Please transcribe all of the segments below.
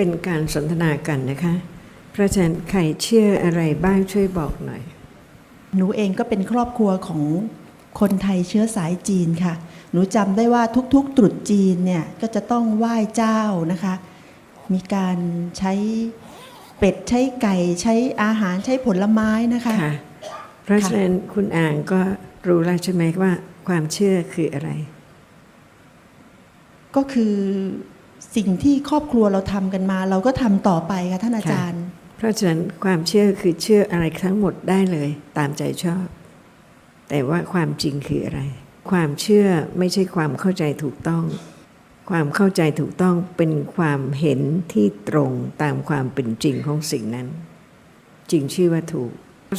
เป็นการสนทนากันนะคะเพราะฉะนั้นใครเชื่ออะไรบ้างช่วยบอกหน่อย หนูเองก็เป็นครอบครัวของคนไทยเชื้อสายจีนค่ะ หนูจำได้ว่าทุกๆ ตรุษจีนเนี่ยก็จะต้องไหว้เจ้านะคะ มีการใช้เป็ดใช้ไก่ใช้อาหารใช้ผลไม้นะคะค่ะเพราะฉะนั้นคุณอ่างก็รู้แล้วใช่ไหมว่าความเชื่อคืออะไร ก็คือ สิ่งที่ครอบครัวเราทำกันมา เราก็ทำต่อไปค่ะท่านอาจารย์ เพราะฉะนั้นความเชื่อคือเชื่ออะไรทั้งหมดได้เลยตามใจชอบ แต่ว่าความจริงคืออะไร ความเชื่อไม่ใช่ความเข้าใจถูกต้อง ความเข้าใจถูกต้องเป็นความเห็นที่ตรงตามความเป็นจริงของสิ่งนั้น จริงชื่อว่าถูก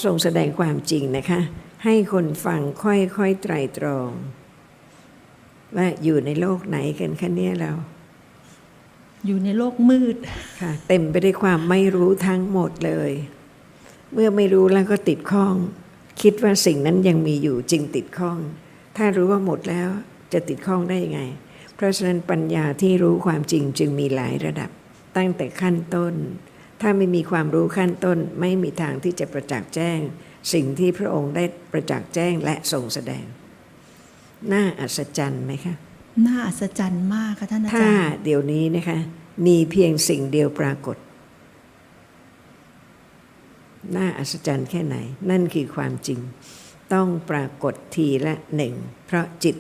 ทรงแสดงความจริงนะคะ ให้คนฟังค่อยๆไตรตรอง ว่าอยู่ในโลกไหนกันคะเนี่ยเรา อยู่ในโลกมืดค่ะเต็มไปด้วยความไม่รู้ทั้งหมดเลย เมื่อไม่รู้แล้วก็ติดข้อง คิดว่าสิ่งนั้นยังมีอยู่จึงติดข้อง ถ้ารู้ว่าหมดแล้วจะติดข้องได้ยังไง เพราะฉะนั้นปัญญาที่รู้ความจริงจึงมีหลายระดับ ตั้งแต่ขั้นต้น ถ้าไม่มีความรู้ขั้นต้นไม่มีทางที่จะประจักษ์แจ้ง สิ่งที่พระองค์ได้ประจักษ์แจ้งและทรงแสดง น่าอัศจรรย์ไหมคะ น่าอัศจรรย์มากค่ะท่านอาจารย์ถ้าเดี๋ยวนี้นะคะ มีเพียงสิ่งเดียวปรากฏ น่าอัศจรรย์แค่ไหน นั่นคือความจริง ต้องปรากฏทีละหนึ่ง เพราะจิต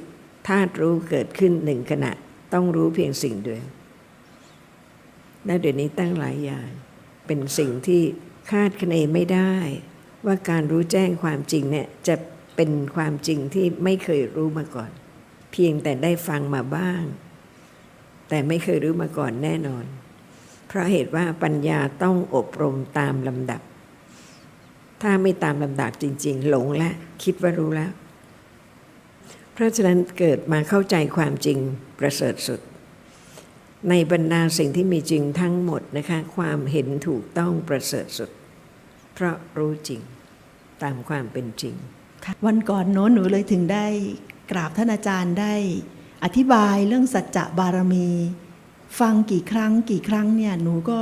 ธาตุรู้เกิดขึ้นหนึ่งขณะ ต้องรู้เพียงสิ่งเดียวและเดี๋ยวนี้ตั้งหลายอย่าง เป็นสิ่งที่คาดคะเนไม่ได้ ว่าการรู้แจ้งความจริงเนี่ยจะเป็นความจริงที่ไม่เคยรู้มาก่อน เพียงแต่ได้ฟังมาบ้าง แต่ไม่เคยรู้มาก่อนแน่นอน เพราะเหตุว่าปัญญาต้องอบรมตามลำดับ ถ้าไม่ตามลำดับจริง ๆ หลงแล้วคิดว่ารู้แล้ว เพราะฉะนั้นเกิดมาเข้าใจความจริงประเสริฐสุด ในบรรดาสิ่งที่มีจริงทั้งหมดนะคะ ความเห็นถูกต้องประเสริฐสุด เพราะรู้จริงตามความเป็นจริงวันก่อนโน้นหนูเลยถึงได้ กราบท่านอาจารย์ได้อธิบายเรื่องสัจจะบารมี ฟังกี่ครั้งกี่ครั้งเนี่ยหนูก็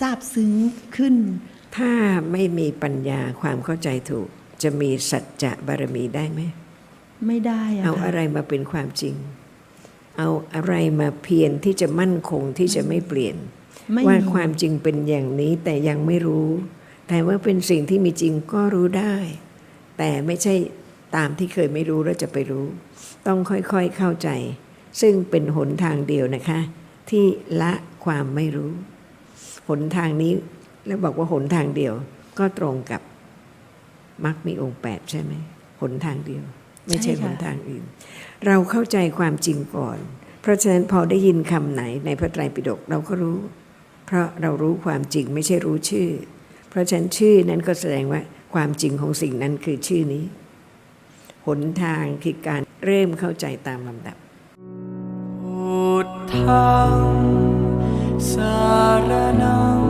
ทราบซึ้งขึ้น ถ้าไม่มีปัญญาความเข้าใจถูก จะมีสัจจะบารมีได้ไหมไม่ได้อะเอาค่ะอะไรมาเป็นความจริง เอาอะไรมาเพียรที่จะมั่นคงที่จะไม่เปลี่ยนไม่ว่ามีความจริงเป็นอย่างนี้แต่ยังไม่รู้ แต่ว่าเป็นสิ่งที่มีจริงก็รู้ได้ แต่ไม่ใช่ ตามที่เคยไม่รู้แล้วจะไปรู้ ต้องค่อยๆเข้าใจ ซึ่งเป็นหนทางเดียวนะคะ ที่ละความไม่รู้ หนทางนี้แล้วบอกว่าหนทางเดียวก็ตรงกับมรรคมีองค์แปดใช่ไหมหนทางเดียว ไม่ใช่หนทางอื่น เราเข้าใจความจริงก่อน เพราะฉะนั้นพอได้ยินคำไหนในพระไตรปิฎกเราก็รู้ เพราะเรารู้ความจริงไม่ใช่รู้ชื่อ เพราะฉะนั้นชื่อนั้นก็แสดงว่าความจริงของสิ่งนั้นคือชื่อนี้ หนทางคือการเริ่มเข้าใจตามลำดับพุทธังสารนัง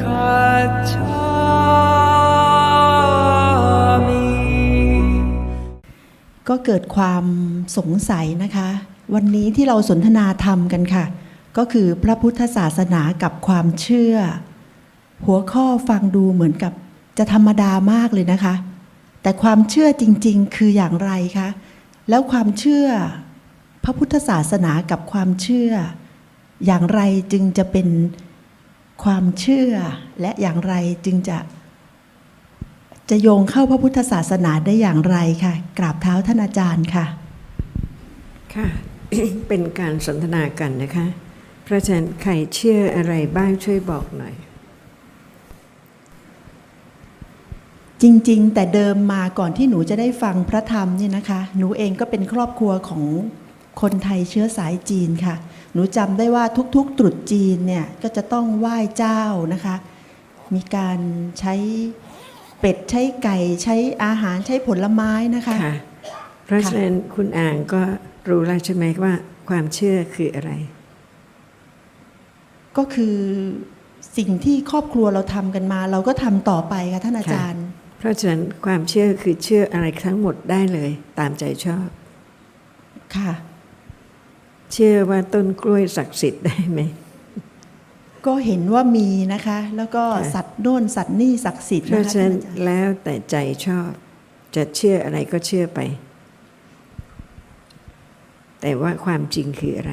คัจฉามิก็เกิดความสงสัยนะคะ วันนี้ที่เราสนทนาธรรมกันค่ะ ก็คือพระพุทธศาสนากับความเชื่อ หัวข้อฟังดูเหมือนกับจะธรรมดามากเลยนะคะ แต่ความเชื่อจริง ๆ คืออย่างไรคะ แล้วความเชื่อพระพุทธศาสนากับความเชื่อ อย่างไรจึงจะเป็นความเชื่อและอย่างไรจึงจะ จะโยงเข้าพระพุทธศาสนาได้อย่างไรคะ กราบเท้าท่านอาจารย์ค่ะ ค่ะ เป็นการสนทนากันนะคะ พราะฉะนั้นใครเชื่ออะไรบ้างช่วยบอกหน่อย จริง ๆ แต่เดิมมาก่อนที่หนูจะได้ฟังพระธรรมเนี่ยนะคะ หนูเองก็เป็นครอบครัวของคนไทยเชื้อสายจีนค่ะ หนูจำได้ว่าทุกๆ ตรุษจีนเนี่ยก็จะต้องไหว้เจ้านะคะ มีการใช้เป็ดใช้ไก่ใช้อาหารใช้ผลไม้นะคะค่ะเพราะฉะนั้นคุณอ่างก็รู้แล้วใช่ไหมว่าความเชื่อคืออะไร ก็คือสิ่งที่ครอบครัวเราทำกันมา เราก็ทำต่อไปค่ะท่านอาจารย์ เพราะฉะนั้นความเชื่อคือเชื่ออะไรทั้งหมดได้เลยตามใจชอบ ค่ะ เชื่อว่าต้นกล้วยศักดิ์สิทธิ์ได้ไหม ก็เห็นว่ามีนะคะ แล้วก็ค่ะสัตว์โน่นสัตว์นี่ศักดิ์สิทธิ์เพนะราะคะฉะนั้นท่านอาจารย์แล้วแต่ใจชอบ จะเชื่ออะไรก็เชื่อไป แต่ว่าความจริงคืออะไร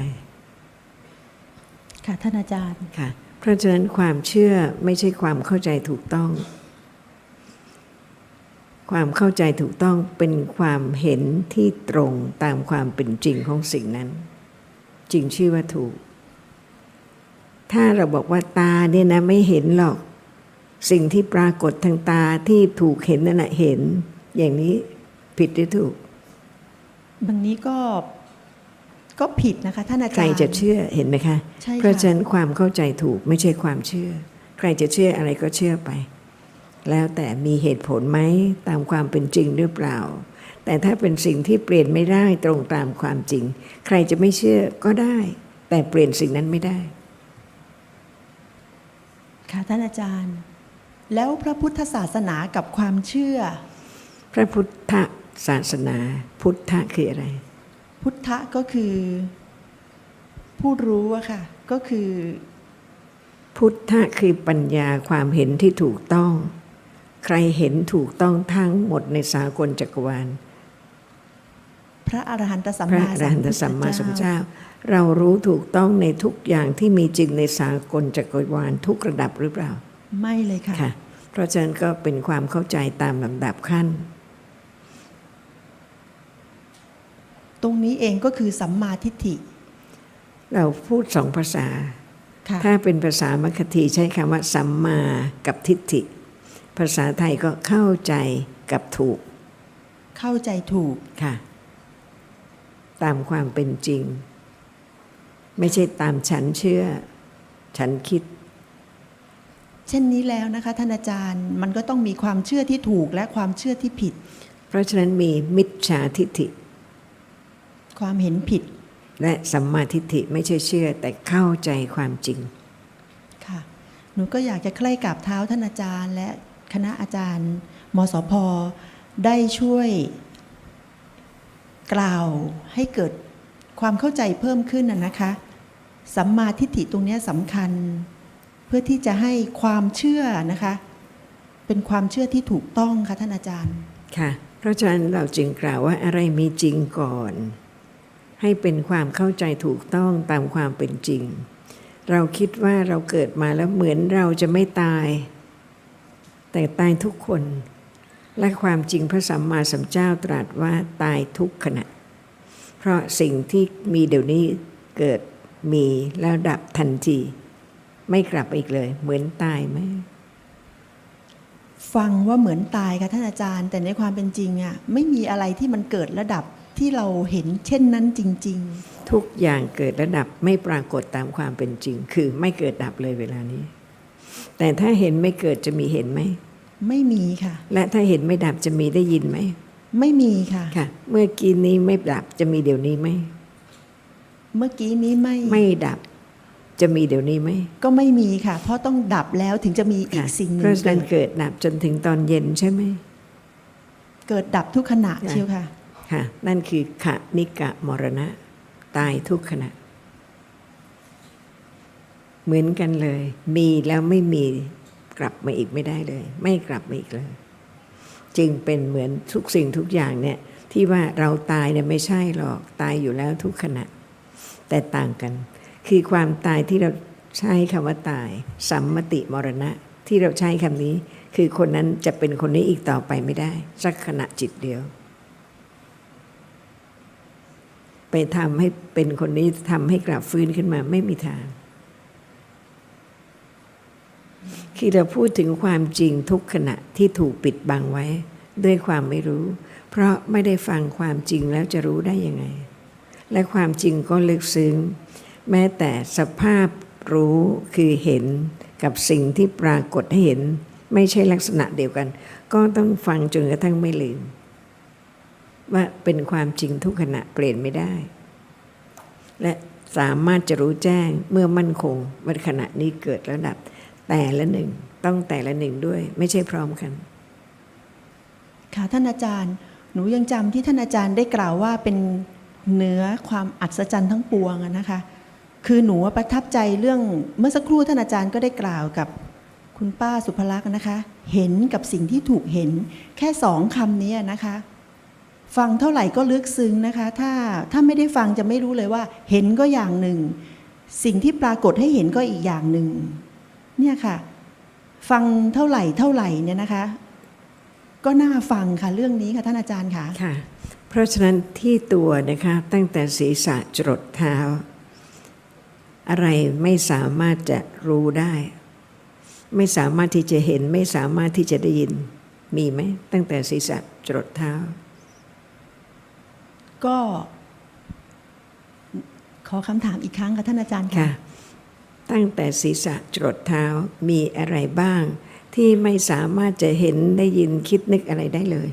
ค่ะท่านอาจารย์ค่ะ เพราะฉะนั้นความเชื่อไม่ใช่ความเข้าใจถูกต้อง ความเข้าใจถูกต้องเป็นความเห็นที่ตรงตามความเป็นจริงของสิ่งนั้น จริงชื่อว่าถูก ถ้าเราบอกว่าตาเนี่ยนะไม่เห็นหรอก สิ่งที่ปรากฏทางตาที่ถูกเห็นนั่นแหะเห็น อย่างนี้ผิดหรือถูกบางนี้ก็ก็ผิดนะคะท่านอาใครจารย์จะเชื่อเห็นไหมคะใช่ค่ะเพราะฉะนั้นความเข้าใจถูกไม่ใช่ความเชื่อ ใครจะเชื่ออะไรก็เชื่อไป แล้วแต่มีเหตุผลไหมตามความเป็นจริงหรือเปล่า แต่ถ้าเป็นสิ่งที่เปลี่ยนไม่ได้ตรงตามความจริง ใครจะไม่เชื่อก็ได้ แต่เปลี่ยนสิ่งนั้นไม่ได้ ค่ะท่านอาจารย์ แล้วพระพุทธศาสนากับความเชื่อ พระพุทธศาสนา พุทธะคืออะไร พุทธะก็คือ ผู้รู้อะค่ะ ก็คือ พุทธะคือปัญญาความเห็นที่ถูกต้อง ใครเห็นถูกต้องทั้งหมดในสากลจักรวาล พระอรหันตสัมพระมาอรสัมหันพุตทธสัมมาสัมพุทธเจ้าเจ้า เรารู้ถูกต้องในทุกอย่างที่มีจริงในสากลจักรวาลทุกระดับหรือเปล่าไม่เลยค่ะ ค่ะ เพราะฉะนั้นก็เป็นความเข้าใจตามลำดับขั้น ตรงนี้เองก็คือสัมมาทิฏฐิเราพูดสองภาษา ค่ะ ถ้าเป็นภาษามคทีใช้คำว่าสัมมากับทิฏฐิ ภาษาไทยก็เข้าใจกับถูกเข้าใจถูกค่ะ ตามความเป็นจริง ไม่ใช่ตามฉันเชื่อ ฉันคิด เช่นนี้แล้วนะคะท่านอาจารย์มันก็ต้องมีความเชื่อที่ถูกและความเชื่อที่ผิด เพราะฉะนั้นมีมิจฉาทิฏฐิ ความเห็นผิด และสัมมาทิฏฐิไม่ใช่เชื่อแต่เข้าใจความจริงค่ะหนูก็อยากจะใกล้กับเท้าท่านอาจารย์และ คณะอาจารย์ มสพ ได้ช่วยกล่าวให้เกิดความเข้าใจเพิ่มขึ้นนะนะคะสัมมาทิฏฐิตรงนี้สำคัญ เพื่อที่จะให้ความเชื่อนะคะ เป็นความเชื่อที่ถูกต้องค่ะท่านอาจารย์ค่ะเพราะฉะนั้นเราจึงกล่าวว่าอะไรมีจริงก่อน ให้เป็นความเข้าใจถูกต้องตามความเป็นจริง เราคิดว่าเราเกิดมาแล้วเหมือนเราจะไม่ตาย แต่ตายทุกคน และความจริงพระสัมมาสัมพุทธเจ้าตรัสว่าตายทุกขณะ เพราะสิ่งที่มีเดี๋ยวนี้เกิดมีแล้วดับทันที ไม่กลับมาอีกเลย เหมือนตายไหมฟังว่าเหมือนตายค่ะท่านอาจารย์ แต่ในความเป็นจริงอะไม่มีอะไรที่มันเกิดระดับที่เราเห็นเช่นนั้นจริงทุกอย่างเกิดระดับไม่ปรากฏตามความเป็นจริง คือไม่เกิดดับเลยเวลานี้ แต่ถ้าเห็นไม่เกิดจะมีเห็นไหมๆไม่มีค่ะ และถ้าเห็นไม่ดับจะมีได้ยินไหม ไม่มีค่ะ ค่ะ เมื่อกี้นี้ไม่ดับจะมีเดี๋ยวนี้ไหม เมื่อกี้นี้ไม่ ไม่ดับ จะมีเดี๋ยวนี้ไหม ก็ไม่มีค่ะ เพราะต้องดับแล้วถึงจะมีอีค่ะกสิ่งหนึ่เพงราะฉะนั้นเกิดดับจนถึงตอนเย็นใช่ไหม เกิดดับทุกขณะค่ะเชียวค่ะ ค่ะ นั่นคือขะนิกะมรณะ ตายทุกขณะ เหมือนกันเลย มีแล้วไม่มีกลับมาอีกไม่ได้เลย ไม่กลับมาอีกเลย จึงเป็นเหมือนทุกสิ่งทุกอย่างเนี่ยที่ว่าเราตายเนี่ยไม่ใช่หรอกตายอยู่แล้วทุกขณะ แต่ต่างกัน คือความตายที่เราใช้คำว่าตาย สัมมติมรณะ ที่เราใช้คำนี้ คือคนนั้นจะเป็นคนนี้อีกต่อไปไม่ได้ สักขณะจิตเดียว ไปทำให้เป็นคนนี้ทำให้กลับฟื้นขึ้นมาไม่มีทาง คือเราพูดถึงความจริงทุกขณะที่ถูกปิดบังไว้ ด้วยความไม่รู้ เพราะไม่ได้ฟังความจริงแล้วจะรู้ได้ยังไง และความจริงก็ลึกซึ้ง แม้แต่สภาพรู้คือเห็นกับสิ่งที่ปรากฏให้เห็น ไม่ใช่ลักษณะเดียวกัน ก็ต้องฟังจนกระทั่งไม่ลืม ว่าเป็นความจริงทุกขณะเปลี่ยนไม่ได้ และสามารถจะรู้แจ้งเมื่อมั่นคงว่าขณะนี้เกิดแล้วดับ แต่ละหนึ่งต้องแต่ละหนึ่งด้วย ไม่ใช่พร้อมกัน ค่ะท่านอาจารย์ หนูยังจำที่ท่านอาจารย์ได้กล่าวว่าเป็นเนื้อความอัศจรรย์ทั้งปวงนะคะ คือหนูประทับใจเรื่องเมื่อสักครู่ท่านอาจารย์ก็ได้กล่าวกับคุณป้าสุภลักษณ์นะคะ เห็นกับสิ่งที่ถูกเห็นแค่สองคำนี้นะคะ ฟังเท่าไหร่ก็ลึกซึ้งนะคะ ถ้าถ้าไม่ได้ฟังจะไม่รู้เลยว่า เห็นก็อย่างหนึ่ง สิ่งที่ปรากฏให้เห็นก็อีกอย่างหนึ่ง เนี่ยค่ะ ฟังเท่าไหร่เท่าไหร่เนี่ยนะคะ ก็น่าฟังค่ะเรื่องนี้ค่ะท่านอาจารย์ค่ะค่ะ เพราะฉะนั้นที่ตัวนะคะตั้งแต่ศีรษะจรดเท้า อะไรไม่สามารถจะรู้ได้ ไม่สามารถที่จะเห็น ไม่สามารถที่จะได้ยินมีไหมตั้งแต่ศีรษะจรดเท้า ก็ขอคำถามอีกครั้งค่ะท่านอาจารย์ค่ะ ตั้งแต่ศีรษะจรดเท้ามีอะไรบ้าง ที่ไม่สามารถจะเห็นได้ยินคิดนึกอะไรได้เลย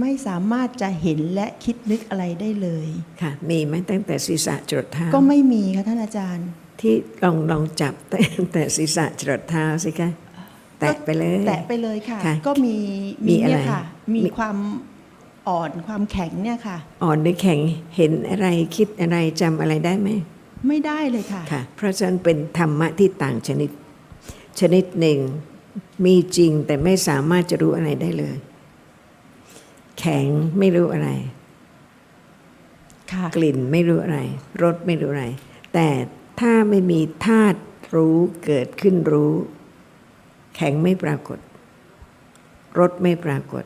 ไม่สามารถจะเห็นและคิดนึกอะไรได้เลยค่ะ มีไหมตั้งแต่ศีรษะจรดเท้าก็ไม่มีค่ะท่านอาจารย์ ที่ลองลองจับตั้งแต่ศีรษะจรดเท้าสิคะแตะไปเลย แตะไปเลยค่ะค่ะก็มีมีอะไรเนี่ยค่ะมีมีความ อ่อนความแข็งเนี่ยค่ะ อ่อนหรือแข็งเห็นอะไรคิดอะไรจำอะไรได้ไหมไม่ได้เลยค่ะ ค่ะ เพราะฉะนั้นเป็นธรรมะที่ต่างชนิด ชนิดหนึ่งมีจริงแต่ไม่สามารถจะรู้อะไรได้เลย แข็งไม่รู้อะไร ค่ะ กลิ่นไม่รู้อะไรรสไม่รู้อะไร แต่ถ้าไม่มีธาตุรู้เกิดขึ้นรู้ แข็งไม่ปรากฏรสไม่ปรากฏ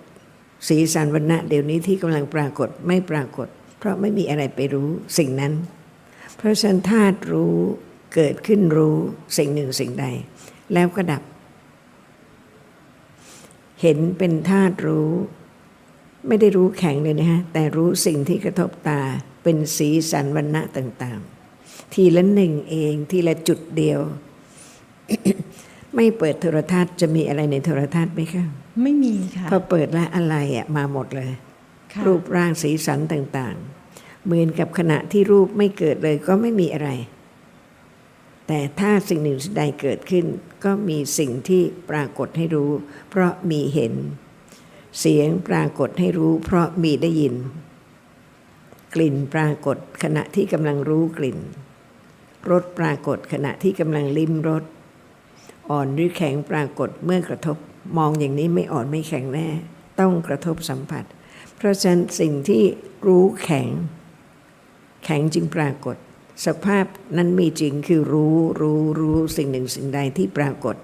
สีสันวรรณะเดี๋ยวนี้ที่กำลังปรากฏไม่ปรากฏ เพราะไม่มีอะไรไปรู้สิ่งนั้น เพราะฉะนั้นธาตุรู้เกิดขึ้นรู้สิ่งหนึ่งสิ่งใด แล้วก็ดับ เห็นเป็นธาตุรู้ ไม่ได้รู้แข็งเลยนะฮะ แต่รู้สิ่งที่กระทบตาเป็นสีสันวรรณะต่างๆ ทีละหนึ่งเองทีละจุดเดียว ไม่เปิดโทรทัศน์จะมีอะไรในโทรทัศน์ไหมคะ ไม่มีค่ะพอเปิดแล้วอะไรอะมาหมดเลยค่ะรูปร่างสีสันต่างๆ เหมือนกับขณะที่รูปไม่เกิดเลยก็ไม่มีอะไร แต่ถ้าสิ่งหนึ่งสิ่งใดเกิดขึ้น ก็มีสิ่งที่ปรากฏให้รู้ เพราะมีเห็น เสียงปรากฏให้รู้ เพราะมีได้ยิน กลิ่นปรากฏขณะที่กำลังรู้กลิ่นรสปรากฏขณะที่กำลังลิ้มรสอ่อนหรือแข็งปรากฏเมื่อกระทบ มองอย่างนี้ไม่อ่อนไม่แข็งแน่ ต้องกระทบสัมผัส เพราะฉะนั้นสิ่งที่รู้แข็ง แข็งจึงปรากฏ สภาพนั้นมีจริงคือรู้รู้รู้สิ่งหนึ่งสิ่งใดที่ปรากฏ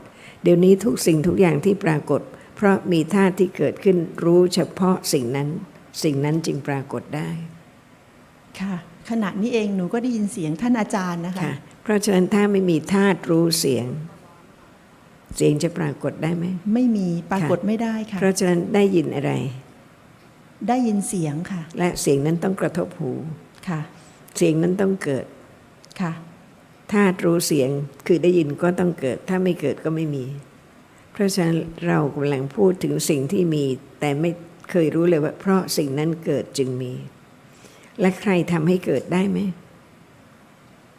เดี๋ยวนี้ทุกสิ่งทุกอย่างที่ปรากฏ เพราะมีธาตุที่เกิดขึ้นรู้เฉพาะสิ่งนั้น สิ่งนั้นจึงปรากฏได้ ค่ะขณะนี้เองหนูก็ได้ยินเสียงท่านอาจารย์นะคะค่ะเพราะฉะนั้นถ้าไม่มีธาตุรู้เสียง เสียงจะปรากฏได้ไหม ไม่มีปรากฏไม่ได้ค่ะ เพราะฉะนั้นได้ยินอะไร ได้ยินเสียงค่ะ และเสียงนั้นต้องกระทบหูค่ะ เสียงนั้นต้องเกิดค่ะถ้ารู้เสียงคือได้ยินก็ต้องเกิด ถ้าไม่เกิดก็ไม่มี เพราะฉะนั้นเรากำลังพูดถึงสิ่งที่มี แต่ไม่เคยรู้เลยว่า เพราะสิ่งนั้นเกิดจึงมี และใครทำให้เกิดได้ไหม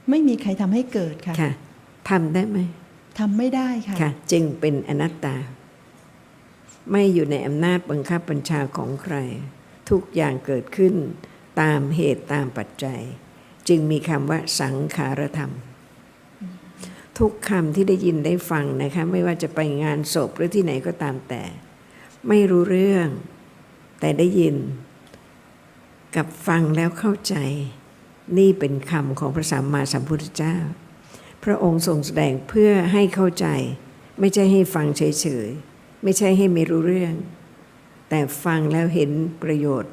ไม่มีใครทำให้เกิดค่ะค่ะทำได้ไหม ทำไม่ได้ค่ะค่ะ จึงเป็นอนัตตา ไม่อยู่ในอำนาจบังคับบัญชาของใคร ทุกอย่างเกิดขึ้นตามเหตุตามปัจจัย จึงมีคำว่าสังขารธรรม ทุกคำที่ได้ยินได้ฟังนะคะ ไม่ว่าจะไปงานศพหรือที่ไหนก็ตามแต่ ไม่รู้เรื่อง แต่ได้ยิน กับฟังแล้วเข้าใจ นี่เป็นคำของพระสัมมาสัมพุทธเจ้า พระองค์ทรงแสดงเพื่อให้เข้าใจ ไม่ใช่ให้ฟังเฉยๆ ไม่ใช่ให้ไม่รู้เรื่อง แต่ฟังแล้วเห็นประโยชน์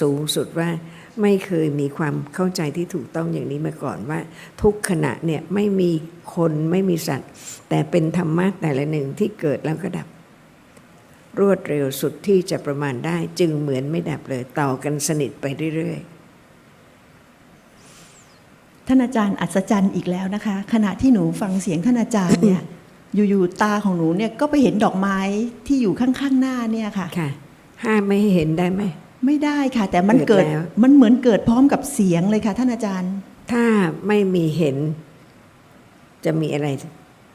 สูงสุดว่าไม่เคยมีความเข้าใจที่ถูกต้องอย่างนี้มาก่อนว่า ทุกขณะเนี่ยไม่มีคนไม่มีสัตว์ แต่เป็นธรรมะแต่ละหนึ่งที่เกิดแล้วก็ดับ รวดเร็วสุดที่จะประมาณได้จึงเหมือนไม่ดับเลยต่อกันสนิทไปเรื่อยๆ ท่านอาจารย์อัศจรรย์อีกแล้วนะคะ ขณะที่หนูฟังเสียงท่านอาจารย์เนี่ย อยู่ๆตาของหนูเนี่ยก็ไปเห็นดอกไม้ที่อยู่ข้างๆหน้าเนี่ยค่ะ ค่ะ ห้ามไม่ให้เห็นได้ไหม ไม่ได้ค่ะ แต่มันเกิเกิดดแล้ว มันเหมือนเกิดพร้อมกับเสียงเลยค่ะ ท่านอาจารย์ ถ้าไม่มีเห็น จะมีอะไร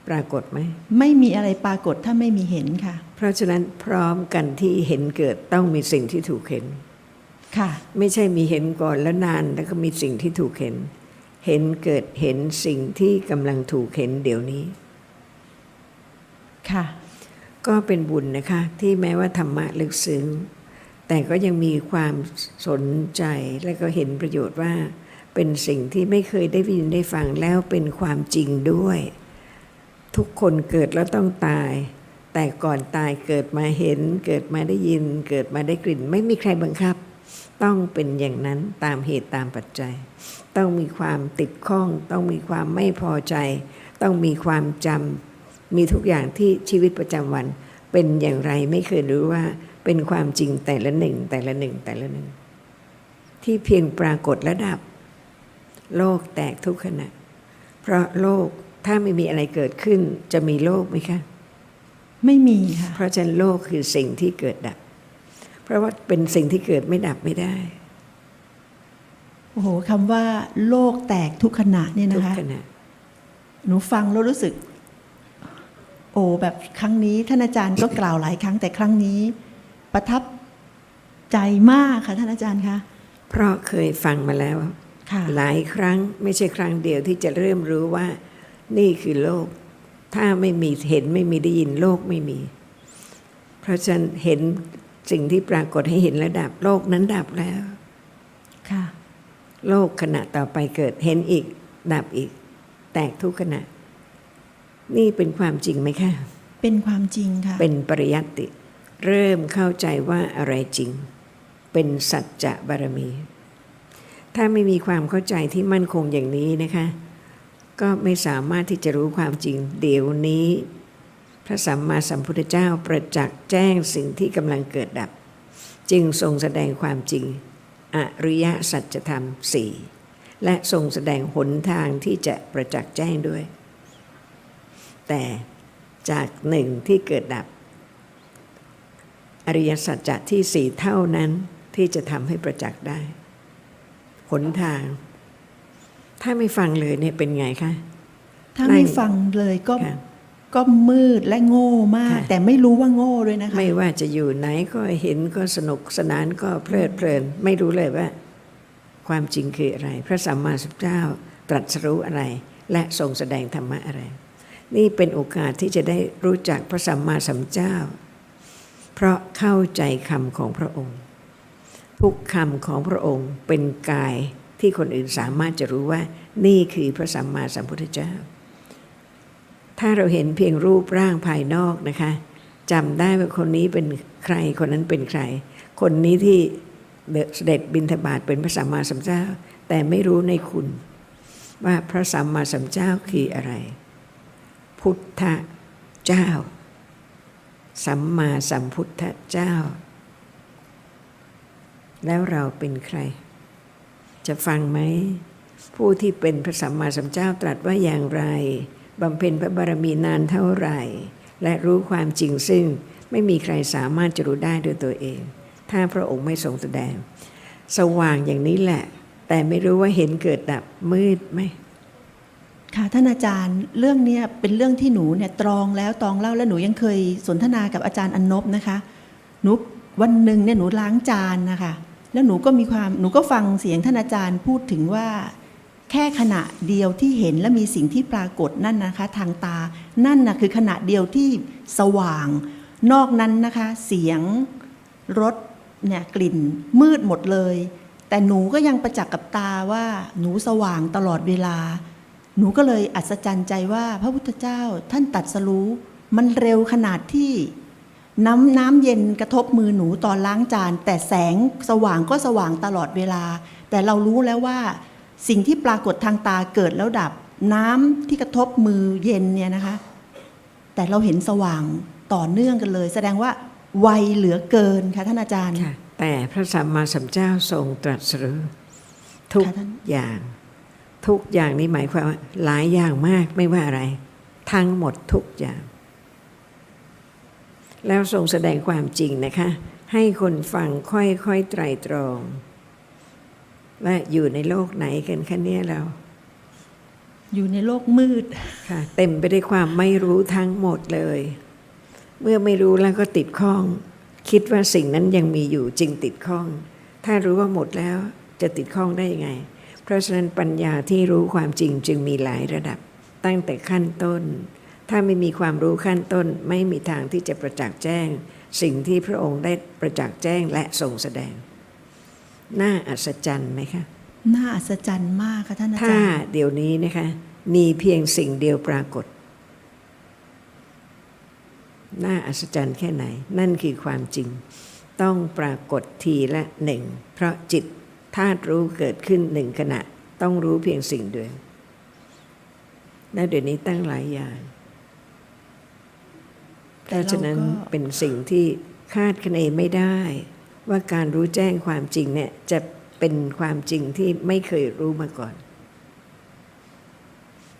ปรากฏไหม ไม่มีอะไรปรากฏถ้าไม่มีเห็นค่ะ เพราะฉะนั้นพร้อมกันที่เห็นเกิดต้องมีสิ่งที่ถูกเห็น ค่ะ ไม่ใช่มีเห็นก่อนแล้วนานแล้วก็มีสิ่งที่ถูกเห็น เห็นเกิดเห็นสิ่งที่กำลังถูกเห็นเดี๋ยวนี้ ค่ะ ก็เป็นบุญนะคะ ที่แม้ว่าธรรมะลึกซึ้ง แต่ก็ยังมีความสนใจและก็เห็นประโยชน์ว่า เป็นสิ่งที่ไม่เคยได้ยินได้ฟังแล้วเป็นความจริงด้วย ทุกคนเกิดแล้วต้องตาย แต่ก่อนตายเกิดมาเห็น เกิดมาได้ยิน เกิดมาได้กลิ่น ไม่มีใครบังคับ ต้องเป็นอย่างนั้นตามเหตุตามปัจจัย ต้องมีความติดข้อง ต้องมีความไม่พอใจ ต้องมีความจำมีทุกอย่างที่ชีวิตประจำวัน เป็นอย่างไรไม่เคยรู้ว่าเป็นความจริงแต่ละหนึ่งแต่ละหนึ่งแต่ละหนึ่ง ที่เพียงปรากฏและดับ โลกแตกทุกขณะ เพราะโลกถ้าไม่มีอะไรเกิดขึ้นจะมีโลกไหมคะ ไม่มีค่ะเพราะฉะนั้นโลกคือสิ่งที่เกิดดับ เพราะว่าเป็นสิ่งที่เกิดไม่ดับไม่ได้โอ้โหคำว่า โลกแตกทุกขณะเนี่ยทุนะกคะขณะหนูฟังแล้วรู้สึก โอ้แบบครั้งนี้ท่านอาจารย์ก็กล่าวหลายครั้งแต่ครั้งนี้ ประทับใจมากค่ะท่านอาจารย์คะเพราะเคยฟังมาแล้วค่ะหลายครั้งไม่ใช่ครั้งเดียวที่จะเริ่มรู้ว่า นี่คือโลก ถ้าไม่มีเห็นไม่มีได้ยินโลกไม่มี เพราะฉะนั้นเห็น สิ่งที่ปรากฏให้เห็นและดับโลกนั้นดับแล้ว ค่ะ โลกขณะต่อไปเกิดเห็นอีก ดับอีก แตกทุกขณะ นี่เป็นความจริงไหมคะ เป็นความจริงค่ะ เป็นปริยัติ เริ่มเข้าใจว่าอะไรจริง เป็นสัจจะบารมี ถ้าไม่มีความเข้าใจที่มั่นคงอย่างนี้นะคะ ก็ไม่สามารถที่จะรู้ความจริง เดี๋ยวนี้พ ระสัมมาสัมพุทธเจ้าประจักษ์แจ้งสิ่งที่กำลังเกิดดับ จึงทรงแสดงความจริง อริยสัจธรรมสี่และทรงแสดงหนทางที่จะประจักษ์แจ้งด้วย แต่จากหนึ่งที่เกิดดับ อริยสัจจะที่สี่เท่านั้นที่จะทำให้ประจักษ์ได้ หนทาง ถ้าไม่ฟังเลยเนี่ยเป็นไงคะ ถ้าไม่ฟังเลยก็ค่ะ ก็มืดและโง่มากค่ะแต่ไม่รู้ว่าโง่ด้วยนะคะ ไม่ว่าจะอยู่ไหนก็เห็นก็สนุกสนานก็เพลิดเพลิน ไม่รู้เลยว่า ความจริงคืออะไร พระสัมมาสัมพุทธเจ้าตรัสรู้อะไร และทรงแสดงธรรมะอะไร นี่เป็นโอกาสที่จะได้รู้จักพระสัมมาสัมพุทธเจ้า เพราะเข้าใจคำของพระองค์ ทุกคำของพระองค์เป็นกายที่คนอื่นสามารถจะรู้ว่า นี่คือพระสัมมาสัมพุทธเจ้า ถ้าเราเห็นเพียงรูปร่างภายนอกนะคะจำได้ว่าคนนี้เป็นใครคนนั้นเป็นใคร คนนี้ที่เสด็จบินทบาทเป็นพระสัมมาสัมพุทธเจ้า แต่ไม่รู้ในคุณ ว่าพระสัมมาสัมพุทธเจ้าคืออะไร พุทธเจ้า สัมมาสัมพุทธเจ้า แล้วเราเป็นใคร จะฟังไหม ผู้ที่เป็นพระสัมมาสัมพุทธเจ้าตรัสว่าอย่างไร บำเพ็ญพระบารมีนานเท่าไหร่ และรู้ความจริงซึ่งไม่มีใครสามารถจะรู้ได้ด้วยตัวเอง ถ้าพระองค์ไม่ทรงแสดง สว่างอย่างนี้แหละ แต่ไม่รู้ว่าเห็นเกิดดับมืดไหมค่ะท่านอาจารย์เรื่องนี้เป็นเรื่องที่หนูเนี่ยตรองแล้วตรองเล่าแล้วหนูยังเคยสนทนากับอาจารย์อนนบนะคะหนูวันหนึ่งเนี่ยหนูล้างจานนะคะแล้วหนูก็มีความหนูก็ฟังเสียงท่านอาจารย์พูดถึงว่า แค่ขณะเดียวที่เห็นและมีสิ่งที่ปรากฏนั่นนะคะ ทางตานั่นนะคือขณะเดียวที่สว่าง นอกนั้นนะคะ เสียงรสเนี่ยกลิ่นมืดหมดเลย แต่หนูก็ยังประจักษ์กับตาว่าหนูสว่างตลอดเวลา หนูก็เลยอัศจรรย์ใจว่าพระพุทธเจ้าท่านตัดสรู้มันเร็วขนาดที่น้ำน้ำเย็นกระทบมือหนูตอนล้างจาน แต่แสงสว่างก็สว่างตลอดเวลา แต่เรารู้แล้วว่า สิ่งที่ปรากฏทางตาเกิดแล้วดับ น้ำที่กระทบมือเย็นเนี่ยนะคะ แต่เราเห็นสว่างต่อเนื่องกันเลย แสดงว่าไวเหลือเกินค่ะท่านอาจารย์ค่ะแต่พระสัมมาสัมพุทธเจ้าทรงตรัสรู้ทุกค่ะท่านอย่าง ทุกอย่างนี้หมายความว่าหลายอย่างมากไม่ว่าอะไร ทั้งหมดทุกอย่าง แล้วทรงแสดงความจริงนะคะ ให้คนฟังค่อยๆไตรตรอง ว่าอยู่ในโลกไหนกันคะเนี่ยเรา อยู่ในโลกมืดค่ะ เต็มไปด้วยความไม่รู้ทั้งหมดเลย เมื่อไม่รู้แล้วก็ติดข้อง คิดว่าสิ่งนั้นยังมีอยู่จึงติดข้องถ้าถ้ารู้ว่าหมดแล้วจะติดข้องได้ยังไง เพราะฉะนั้นปัญญาที่รู้ความจริงจึงมีหลายระดับ ตั้งแต่ขั้นต้น ถ้าไม่มีความรู้ขั้นต้น ไม่มีทางที่จะประจักษ์แจ้ง สิ่งที่พระองค์ได้ประจักษ์แจ้งและทรงแสดง น่าอัศจรรย์ไหมคะน่าอัศจรรย์มากค่ะท่านอาถ้าจารย์เดี๋ยวนี้นะคะ มีเพียงสิ่งเดียวปรากฏ น่าอัศจรรย์แค่ไหน นั่นคือความจริง ต้องปรากฏทีละหนึ่ง เพราะจิตธาตุรู้เกิดขึ้นหนึ่งขณะ ต้องรู้เพียงสิ่งเดียวและเดี๋ยวนี้ตั้งหลายอย่างเพแต่ราะเราฉะนั้นก็เป็นสิ่งที่คาดคะเนไม่ได้ ว่าการรู้แจ้งความจริงเนี่ยจะเป็นความจริงที่ไม่เคยรู้มาก่อน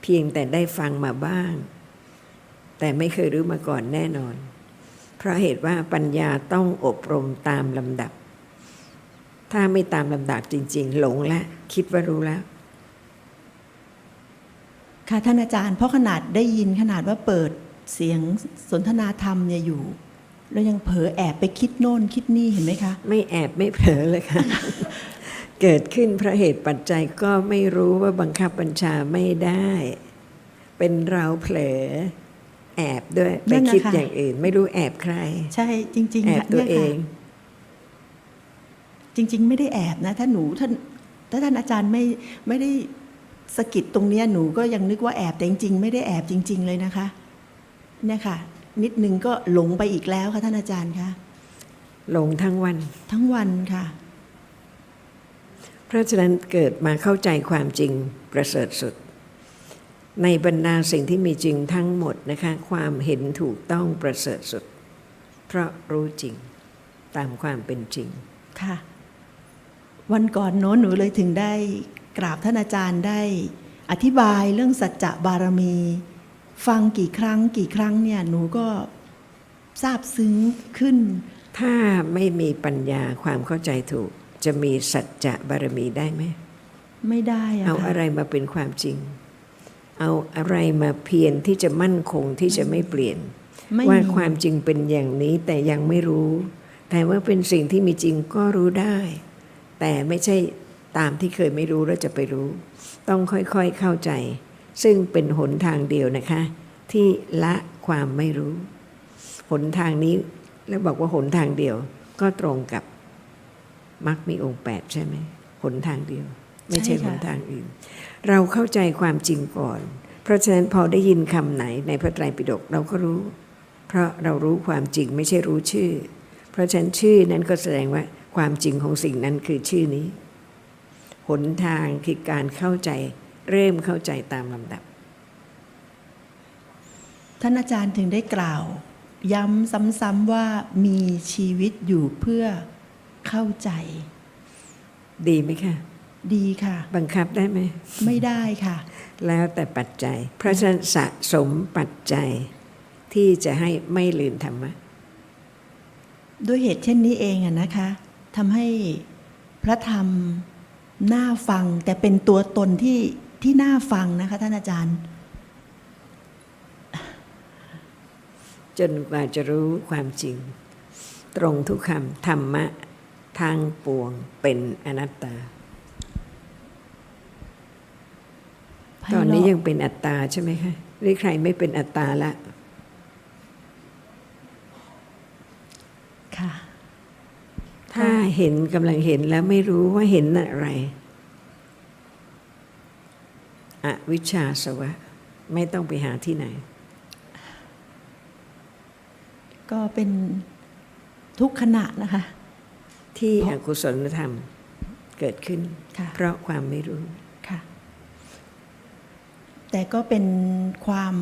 เพียงแต่ได้ฟังมาบ้าง แต่ไม่เคยรู้มาก่อนแน่นอน เพราะเหตุว่าปัญญาต้องอบรมตามลำดับ ถ้าไม่ตามลำดับจริง ๆ หลงแล้วคิดว่ารู้แล้วค่ะท่านอาจารย์เพราะขนาดได้ยินขนาดว่าเปิดเสียงสนทนาธรรมเนี่ยอยู่ แล้วยังเผลอแอบไปคิดโน่นคิดนี่เห็นไหมคะ ไม่แอบไม่เผลอเลยค่ะ เกิดขึ้นเพราะเหตุปัจจัยก็ไม่รู้ว่าบังคับบัญชาไม่ได้ เป็นเราเผลอแอบด้วยไปนั่นน่ะคิดค่ะอย่างอื่น ไม่รู้แอบใคร ใช่จริง ๆ แอบค่ะตัวนี่ยเอค่ะงจริง ๆ ไม่ได้แอบนะถ้าหนูท่านถ้าท่านอาจารย์ไม่ไม่ได้สะกิดตรงเนี้ยหนูก็ยังนึกว่าแอบแต่จริง ๆ ไม่ได้แอบจริง ๆ เลยนะคะ เนี่ยค่ะ นิดนึงก็หลงไปอีกแล้วค่ะท่านอาจารย์คะหลงทั้งวัน ทั้งวันค่ะ เพราะฉะนั้นเกิดมาเข้าใจความจริงประเสริฐสุด ในบรรดาสิ่งที่มีจริงทั้งหมดนะคะ ความเห็นถูกต้องประเสริฐสุด เพราะรู้จริงตามความเป็นจริงค่ะ วันก่อนโน้นหนูเลยถึงได้กราบท่านอาจารย์ได้อธิบายเรื่องสัจจะบารมี ฟังกี่ครั้งกี่ครั้งเนี่ยหนูก็ทราบซึ้งขึ้น ถ้าไม่มีปัญญาความเข้าใจถูก จะมีสัจจะบารมีได้ไหม ไม่ได้อะเอาค่ะอะไรมาเป็นความจริง เอาอะไรมาเพียรที่จะมั่นคงที่จะไม่เปลี่ยนไม่ว่ามีความจริงเป็นอย่างนี้แต่ยังไม่รู้ แต่ว่าเป็นสิ่งที่มีจริงก็รู้ได้ แต่ไม่ใช่ตามที่เคยไม่รู้แล้วจะไปรู้ ต้องค่อยๆเข้าใจ ซึ่งเป็นหนทางเดียวนะคะ ที่ละความไม่รู้ หนทางนี้แล้วบอกว่าหนทางเดียวก็ตรงกับมรรคมีองค์แปดใช่ไหมหนทางเดียว ไม่ใช่หนทางอื่น เราเข้าใจความจริงก่อน เพราะฉะนั้นพอได้ยินคำไหนในพระไตรปิฎกเราก็รู้ เพราะเรารู้ความจริงไม่ใช่รู้ชื่อ เพราะฉะนั้นชื่อนั้นก็แสดงว่าความจริงของสิ่งนั้นคือชื่อนี้ หนทางคือการเข้าใจ เริ่มเข้าใจตามลำดับ ท่านอาจารย์ถึงได้กล่าว ย้ำซ้ำๆว่ามีชีวิตอยู่เพื่อเข้าใจ ดีไหมคะ ดีค่ะ บังคับได้ไหม ไม่ได้ค่ะ แล้วแต่ปัจจัย เพราะฉะนั้นสะสมปัจจัยที่จะให้ไม่ลืมธรรมะ ด้วยเหตุเช่นนี้เองอะนะคะทำให้พระธรรมน่าฟังแต่เป็นตัวตนที่ ที่น่าฟังนะคะ ท่านอาจารย์ จนกว่าจะรู้ความจริง ตรงทุกคำธรรมะทางปวงเป็นอนัตตา ตอนนี้ยังเป็นอัตตาใช่ไหมคะหรือใครไม่เป็นอัตตาละค่ะ ถ้าเห็นกำลังเห็นแล้วไม่รู้ว่าเห็นอะไร อวิชชาสวะ ไม่ต้องไปหาที่ไหน ก็เป็นทุกขณะนะคะ ที่อกุศลธรรมเกิดขึ้นค่ะเพราะความไม่รู้ค่ะแต่ก็เป็นความ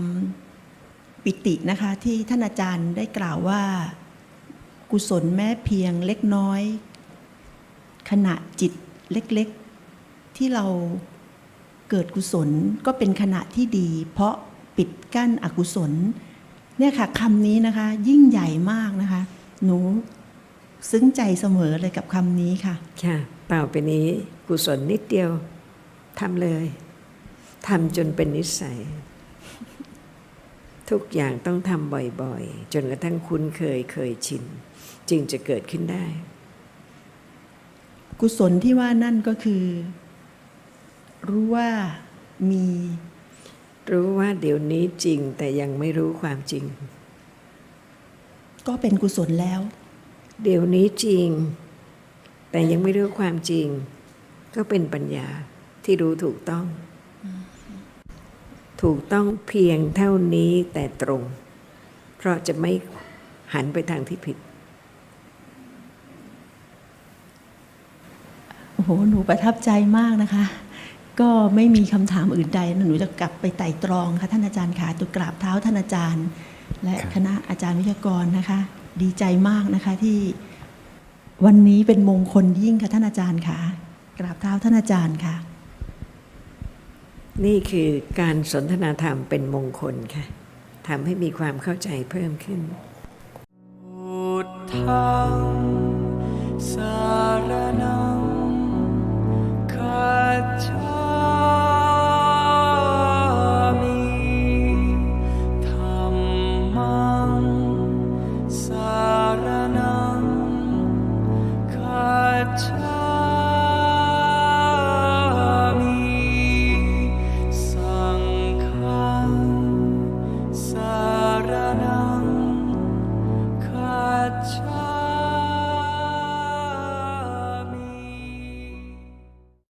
ปิตินะคะที่ท่านอาจารย์ได้กล่าวว่ากุศลแม้เพียงเล็กน้อย ขณะจิตเล็กๆ ที่เรา เกิดกุศลก็เป็นขณะที่ดี เพราะปิดกั้นอกุศล เนี่ยค่ะคำนี้นะคะ ยิ่งใหญ่มากนะคะ หนูซึ้งใจเสมอเลยกับคำนี้ค่ะ ค่ะต่อไปนี้กุศลนิดเดียวทำเลยทำจนเป็นนิสัย ทุกอย่างต้องทำบ่อยๆ จนกระทั่งคุ้นเคยเคยชิน จึงจะเกิดขึ้นได้ กุศลที่ว่านั่นก็คือ รู้ว่ามี รู้ว่าเดี๋ยวนี้จริงแต่ยังไม่รู้ความจริง ก็เป็นกุศลแล้ว เดี๋ยวนี้จริง แต่ยังไม่รู้ความจริง ก็เป็นปัญญาที่รู้ถูกต้อง ถูกต้องเพียงเท่านี้แต่ตรง เพราะจะไม่หันไปทางที่ผิดโอ้โห หนูประทับใจมากนะคะ ก็ไม่มีคำถามอื่นใดหนูจะกลับไปไต่ตรองค่ะท่านอาจารย์ค่ะตุกราบเท้าท่านอาจารย์ และครับคณะอาจารย์วิทยากรนะคะ ดีใจมากนะคะที่วันนี้เป็นมงคลยิ่งค่ะท่านอาจารย์ค่ะกราบเท้าท่านอาจารย์ค่ะ นี่คือการสนทนาธรรมเป็นมงคลค่ะทำให้มีความเข้าใจเพิ่มขึ้นพุทธังสารนัง